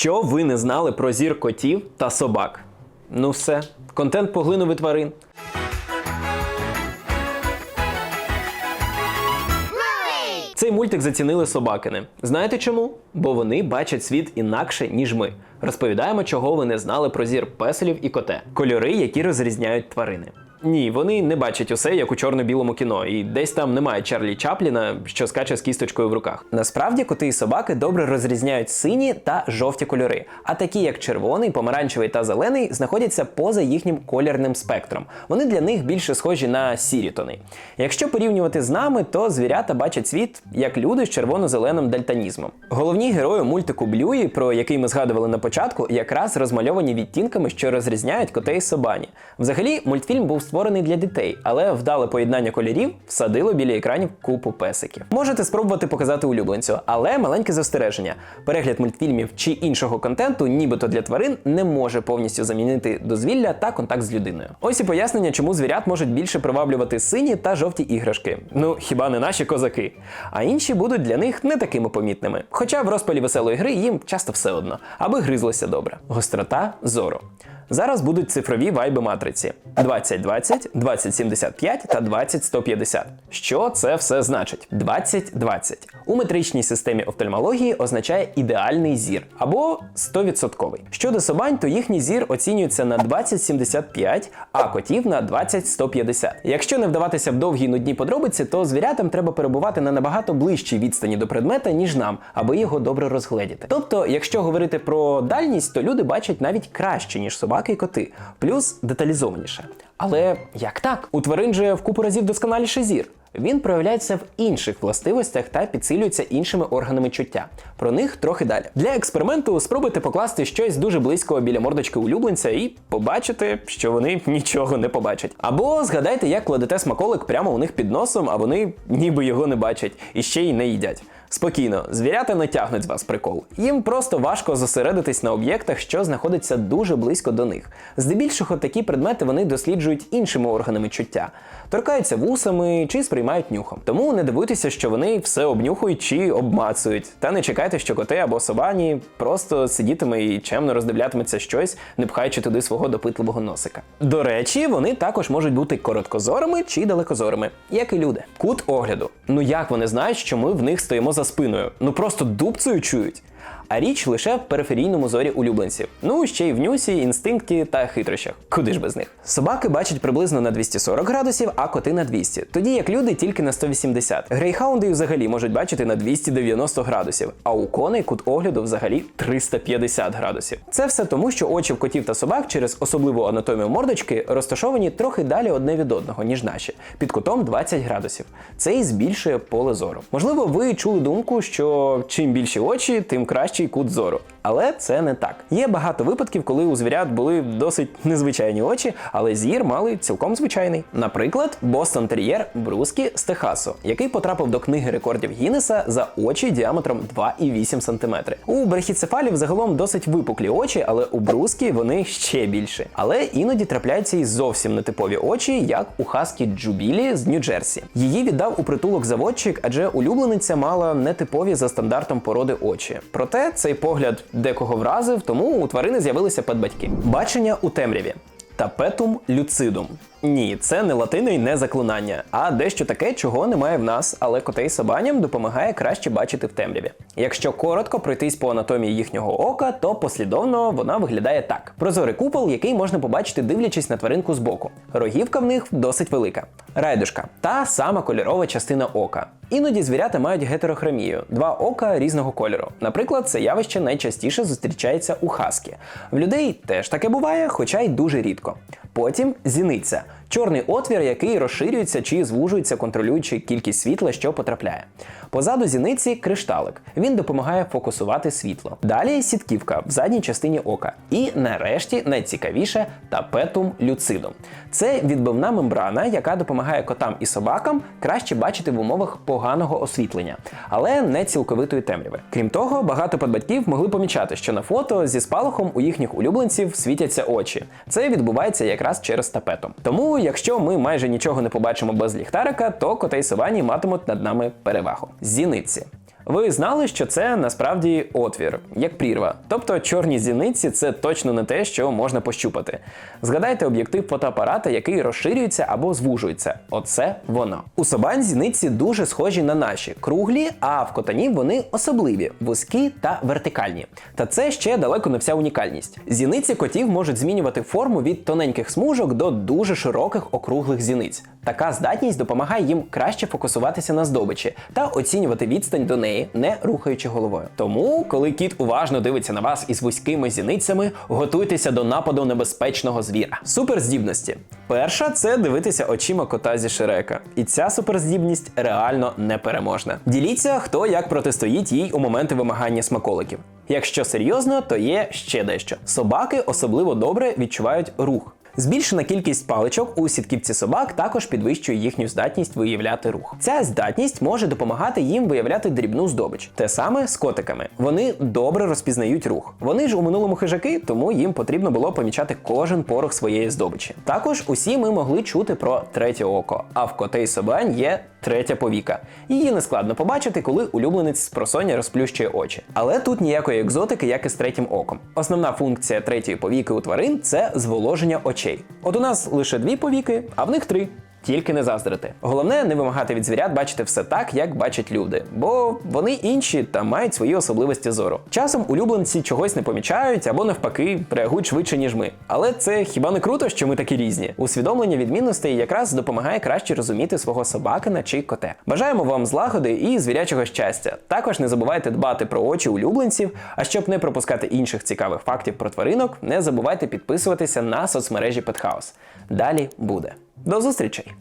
Що ви не знали про зір котів та собак? Ну все, контент поглинув і тварин. Цей мультик зацінили собакини. Знаєте чому? Бо вони бачать світ інакше, ніж ми. Розповідаємо, чого ви не знали про зір песелів і коте. Кольори, які розрізняють тварини. Ні, вони не бачать усе як у чорно-білому кіно, і десь там немає Чарлі Чапліна, що скаче з кісточкою в руках. Насправді коти і собаки добре розрізняють сині та жовті кольори, а такі як червоний, помаранчевий та зелений знаходяться поза їхнім колірним спектром. Вони для них більше схожі на сірі тони. Якщо порівнювати з нами, то звірята бачать світ як люди з червоно-зеленим дальтонізмом. Головні герої мультику Блюї, про який ми згадували на початку, якраз розмальовані відтінками, що розрізняють котей собані. Взагалі, мультфільм був створений для дітей, але вдале поєднання кольорів всадило біля екранів купу песиків. Можете спробувати показати улюбленцю, але маленьке застереження: перегляд мультфільмів чи іншого контенту, нібито для тварин, не може повністю замінити дозвілля та контакт з людиною. Ось і пояснення, чому звірят можуть більше приваблювати сині та жовті іграшки. Ну хіба не наші козаки? А інші будуть для них не такими помітними. Хоча в розпалі веселої гри їм часто все одно, аби гризлося добре. Гострота зору. Зараз будуть цифрові вайби матриці 2020, 2075 та 20150. Що це все значить? 2020 у метричній системі офтальмології означає ідеальний зір або 100%. Щодо собань, то їхній зір оцінюється на 2075, а котів на 20150. Якщо не вдаватися в довгі нудні подробиці, то звірятам треба перебувати на набагато ближчій відстані до предмета, ніж нам, аби його добре розгледіти. Тобто, якщо говорити про дальність, то люди бачать навіть краще, ніж собаки і коти, плюс деталізованіше. Але як так? У тварин же в купу разів досконаліший зір. Він проявляється в інших властивостях та підсилюється іншими органами чуття. Про них трохи далі. Для експерименту спробуйте покласти щось дуже близько біля мордочки улюбленця і побачите, що вони нічого не побачать. Або згадайте, як кладете смаколик прямо у них під носом, а вони ніби його не бачать і ще й не їдять. Спокійно, звірята не тягнуть з вас прикол. Їм просто важко зосередитись на об'єктах, що знаходяться дуже близько до них. Здебільшого такі предмети вони досліджують іншими органами чуття, торкаються вусами чи сприймають нюхом. Тому не дивуйтеся, що вони все обнюхують чи обмацують. Та не чекайте, що коти або собані просто сидітиме і чемно роздивлятиметься щось, не пхаючи туди свого допитливого носика. До речі, вони також можуть бути короткозорими чи далекозорими, як і люди. Кут огляду. Ну як вони знають, що ми в них стоїмо за спиною? Ну просто дубцею чують. А річ лише в периферійному зорі улюбленців. Ну ще й в нюсі, інстинкті та хитрощах. Куди ж без них? Собаки бачать приблизно на 240 градусів, а коти на 200. Тоді як люди тільки на 180. Грейхаунди взагалі можуть бачити на 290 градусів, а у коней кут огляду взагалі 350 градусів. Це все тому, що очі в котів та собак через особливу анатомію мордочки розташовані трохи далі одне від одного, ніж наші, під кутом 20 градусів. Це і збільшує поле зору. Можливо, ви чули думку, що чим більші очі, тим кращий кут зору. Але це не так. Є багато випадків, коли у звірят були досить незвичайні очі, але зір мали цілком звичайний. Наприклад, Бостон Тер'єр Брускі з Техасу, який потрапив до книги рекордів Гіннеса за очі діаметром 2,8 см. У брахіцефалів загалом досить випуклі очі, але у Брускі вони ще більші. Але іноді трапляються і зовсім нетипові очі, як у хаскі Джубілі з Нью-Джерсі. Її віддав у притулок заводчик, адже улюблениця мала нетипові за стандартом породи очі. Проте цей погляд декого вразив, тому у тварини з'явилися педбатьки. Бачення у темряві. Тапетум люцидум. Ні, це не латино і не заклинання, а дещо таке, чого немає в нас, але котей собаням допомагає краще бачити в темряві. Якщо коротко пройтись по анатомії їхнього ока, то послідовно вона виглядає так: прозорий купол, який можна побачити, дивлячись на тваринку збоку. Рогівка в них досить велика. Райдушка та сама кольорова частина ока. Іноді звірята мають гетерохромію два ока різного кольору. Наприклад, це явище найчастіше зустрічається у хаскі. В людей теж таке буває, хоча й дуже рідко. Потім зіниця. Чорний отвір, який розширюється чи звужується, контролюючи кількість світла, що потрапляє. Позаду зіниці кришталик. Він допомагає фокусувати світло. Далі сітківка в задній частині ока. І нарешті найцікавіше тапетум люцидум. Це відбивна мембрана, яка допомагає котам і собакам краще бачити в умовах поганого освітлення, але не цілковитої темряви. Крім того, багато подбатьків могли помічати, що на фото зі спалахом у їхніх улюбленців світяться очі. Це відбувається якраз через тапету. Тому, якщо ми майже нічого не побачимо без ліхтарика, то котей совані матимуть над нами перевагу. Зіниці. Ви знали, що це насправді отвір, як прірва. Тобто чорні зіниці це точно не те, що можна пощупати. Згадайте об'єктив фотоапарата, який розширюється або звужується. Оце воно. У собань зіниці дуже схожі на наші, круглі, а в котанів вони особливі, вузькі та вертикальні. Та це ще далеко не вся унікальність. Зіниці котів можуть змінювати форму від тоненьких смужок до дуже широких округлих зіниць. Така здатність допомагає їм краще фокусуватися на здобичі та оцінювати відстань до неї, не рухаючи головою. Тому, коли кіт уважно дивиться на вас із вузькими зіницями, готуйтеся до нападу небезпечного звіра. Суперздібності. Перша це дивитися очима кота зі Шрека. І ця суперздібність реально непереможна. Діліться, хто як протистоїть їй у моменти вимагання смаколиків. Якщо серйозно, то є ще дещо. Собаки особливо добре відчувають рух. Збільшена кількість паличок у сітківці собак також підвищує їхню здатність виявляти рух. Ця здатність може допомагати їм виявляти дрібну здобич. Те саме з котиками. Вони добре розпізнають рух. Вони ж у минулому хижаки, тому їм потрібно було помічати кожен порох своєї здобичі. Також усі ми могли чути про третє око, а в котей собань є третя повіка. Її не складно побачити, коли улюбленець з просоння розплющує очі. Але тут ніякої екзотики, як і з третім оком. Основна функція третьої повіки у тварин це зволоження очей. От у нас лише дві повіки, а в них три. Тільки не заздрити. Головне не вимагати від звірят бачити все так, як бачать люди, бо вони інші та мають свої особливості зору. Часом улюбленці чогось не помічають або навпаки реагують швидше, ніж ми. Але це хіба не круто, що ми такі різні? Усвідомлення відмінностей якраз допомагає краще розуміти свого собакина чи коте. Бажаємо вам злагоди і звірячого щастя. Також не забувайте дбати про очі улюбленців. А щоб не пропускати інших цікавих фактів про тваринок, не забувайте підписуватися на соцмережі Петхаус. Далі буде. До зустрічей!